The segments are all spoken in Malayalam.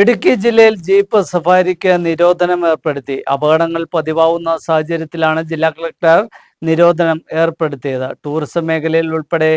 ഇടുക്കി ജില്ലയിൽ ജീപ്പ് സഫാരിക്ക് നിരോധനം ഏർപ്പെടുത്തി. അപകടങ്ങൾ പതിവാവുന്ന സാഹചര്യത്തിലാണ് ജില്ലാ കളക്ടർ നിരോധനം ഏർപ്പെടുത്തിയത്. ടൂറിസം മേഖലയിൽ ഉൾപ്പെടെ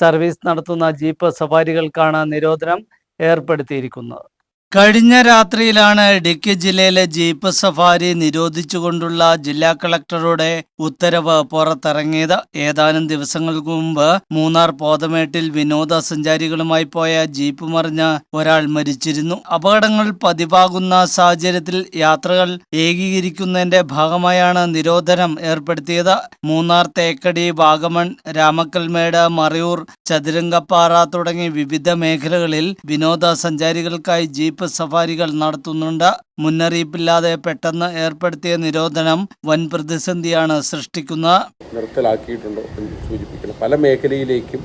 സർവീസ് നടത്തുന്ന ജീപ്പ് സഫാരികൾക്കാണ് നിരോധനം ഏർപ്പെടുത്തിയിരിക്കുന്നത്. കഴിഞ്ഞ രാത്രിയിലാണ് ഇടുക്കി ജില്ലയിലെ ജീപ്പ് സഫാരി നിരോധിച്ചുകൊണ്ടുള്ള ജില്ലാ കളക്ടറുടെ ഉത്തരവ് പുറത്തിറങ്ങിയത്. ഏതാനും ദിവസങ്ങൾക്ക് മുമ്പ് മൂന്നാർ പോതമേട്ടിൽ വിനോദസഞ്ചാരികളുമായി പോയ ജീപ്പ് മറിഞ്ഞ് ഒരാൾ മരിച്ചിരുന്നു. അപകടങ്ങൾ പതിവാകുന്ന സാഹചര്യത്തിൽ യാത്രകൾ ഏകീകരിക്കുന്നതിന്റെ ഭാഗമായാണ് നിരോധനം ഏർപ്പെടുത്തിയത്. മൂന്നാർ തേക്കടി വാഗമൺ രാമക്കൽമേട് മറയൂർ ചതുരംഗപ്പാറ തുടങ്ങി വിവിധ മേഖലകളിൽ വിനോദസഞ്ചാരികൾക്കായി ജീപ്പ് സഫാരികൾ നടത്തുന്നുണ്ട്. മുന്നറിയിപ്പില്ലാതെ പെട്ടെന്ന് ഏർപ്പെടുത്തിയ നിരോധനം വൻ പ്രതിസന്ധിയാണ് സൃഷ്ടിക്കുന്നത് നിർത്തലാക്കിയിട്ടുണ്ടോ എന്ന് സൂചിപ്പിക്കണം പല മേഖലയിലേക്കും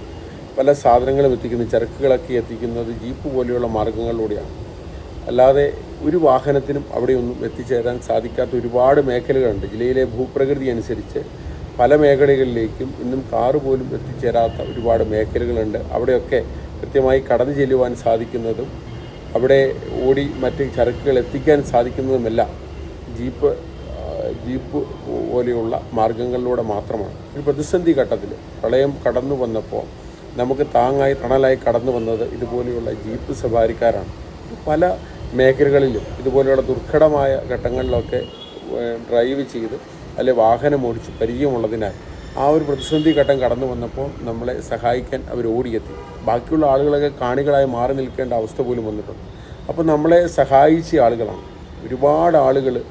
പല സാധനങ്ങളും എത്തിക്കുന്ന. ചരക്കുകളൊക്കെ എത്തിക്കുന്നത് ജീപ്പ് പോലെയുള്ള മാർഗങ്ങളിലൂടെയാണ്. അല്ലാതെ ഒരു വാഹനത്തിനും അവിടെയൊന്നും എത്തിച്ചേരാൻ സാധിക്കാത്ത ഒരുപാട് മേഖലകളുണ്ട്. ജില്ലയിലെ ഭൂപ്രകൃതി അനുസരിച്ച് പല മേഖലകളിലേക്കും ഇന്നും കാറ് പോലും എത്തിച്ചേരാത്ത ഒരുപാട് മേഖലകളുണ്ട്. അവിടെയൊക്കെ കൃത്യമായി കടന്നു ചെല്ലുവാൻ സാധിക്കുന്നതും അവിടെ ഓടി മറ്റ് ചരക്കുകൾ എത്തിക്കാൻ സാധിക്കുന്നതുമെല്ലാം ജീപ്പ് ജീപ്പ് പോലെയുള്ള മാർഗങ്ങളിലൂടെ മാത്രമാണ്. ഒരു പ്രതിസന്ധി ഘട്ടത്തിൽ പ്രളയം കടന്നു വന്നപ്പോൾ നമുക്ക് താങ്ങായി തണലായി കടന്നു വന്നത് ഇതുപോലെയുള്ള ജീപ്പ് സവാരിക്കാരാണ്. പല മേഖലകളിലും ഇതുപോലെയുള്ള ദുർഘടമായ ഘട്ടങ്ങളിലൊക്കെ ഡ്രൈവ് ചെയ്ത് അല്ലെ വാഹനം ഓടിച്ച് പരിചയമുള്ളതിനാൽ ആ ഒരു പ്രതിസന്ധി ഘട്ടം കടന്നു വന്നപ്പോൾ നമ്മളെ സഹായിക്കാൻ അവർ ഓടിയെത്തി. ബാക്കിയുള്ള ആളുകളൊക്കെ കാണികളായി മാറി നിൽക്കേണ്ട അവസ്ഥ പോലും വന്നിട്ടുണ്ട്. അപ്പോൾ നമ്മളെ സഹായിച്ച ആളുകളാണ്. ഒരുപാട് ആളുകൾ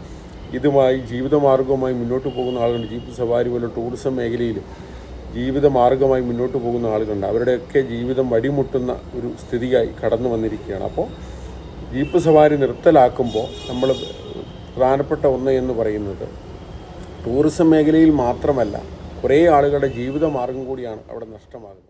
ഇതുമായി ജീവിതമാർഗവുമായി മുന്നോട്ട് പോകുന്ന ആളുകളുണ്ട് ജീപ്പ് സവാരി പോലെ ടൂറിസം മേഖലയിൽ ജീവിതമാർഗമായി മുന്നോട്ട് പോകുന്ന ആളുകളുണ്ട്. അവരുടെയൊക്കെ ജീവിതം വഴിമുട്ടുന്ന ഒരു സ്ഥിതിയായി കടന്നു വന്നിരിക്കുകയാണ്. അപ്പോൾ ജീപ്പ് സവാരി നിർത്തലാക്കുമ്പോൾ നമ്മൾ പ്രധാനപ്പെട്ട ഒന്ന് എന്ന് പറയുന്നത് ടൂറിസം മേഖലയിൽ മാത്രമല്ല കുറേ ആളുകളുടെ ജീവിതമാർഗം കൂടിയാണ് അവിടെ നഷ്ടമാകുന്നത്.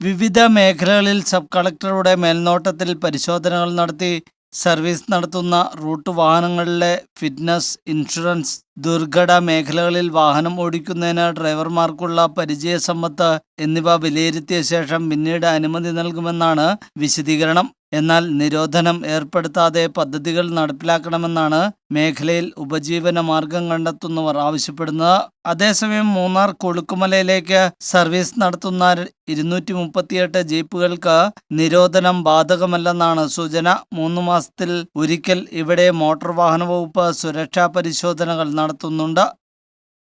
വിവിധ മേഖലകളിൽ സബ് കളക്ടറുടെ മേൽനോട്ടത്തിൽ പരിശോധനകൾ നടത്തി സർവീസ് നടത്തുന്ന റൂട്ട് വാഹനങ്ങളിലെ ഫിറ്റ്നസ് ഇൻഷുറൻസ് ദുർഘട മേഖലകളിൽ വാഹനം ഓടിക്കുന്നതിന് ഡ്രൈവർമാർക്കുള്ള പരിചയ സമ്പത്ത് എന്നിവ വിലയിരുത്തിയ ശേഷം പിന്നീട് അനുമതി നൽകുമെന്നാണ് വിശദീകരണം. എന്നാൽ നിരോധനം ഏർപ്പെടുത്താതെ പദ്ധതികൾ നടപ്പിലാക്കണമെന്നാണ് മേഖലയിൽ ഉപജീവന മാർഗം കണ്ടെത്തുന്നവർ ആവശ്യപ്പെടുന്നത്. അതേസമയം മൂന്നാർ കൊളുക്കുമലയിലേക്ക് സർവീസ് നടത്തുന്ന ഇരുന്നൂറ്റി മുപ്പത്തിയെട്ട് ജീപ്പുകൾക്ക് നിരോധനം ബാധകമല്ലെന്നാണ് സൂചന. മൂന്ന് മാസത്തിൽ ഒരിക്കൽ ഇവിടെ മോട്ടോർ വാഹന വകുപ്പ് സുരക്ഷാ പരിശോധനകൾ നടത്തുന്നുണ്ട്.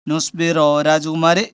ന്യൂസ് ബ്യൂറോ രാജകുമാരി.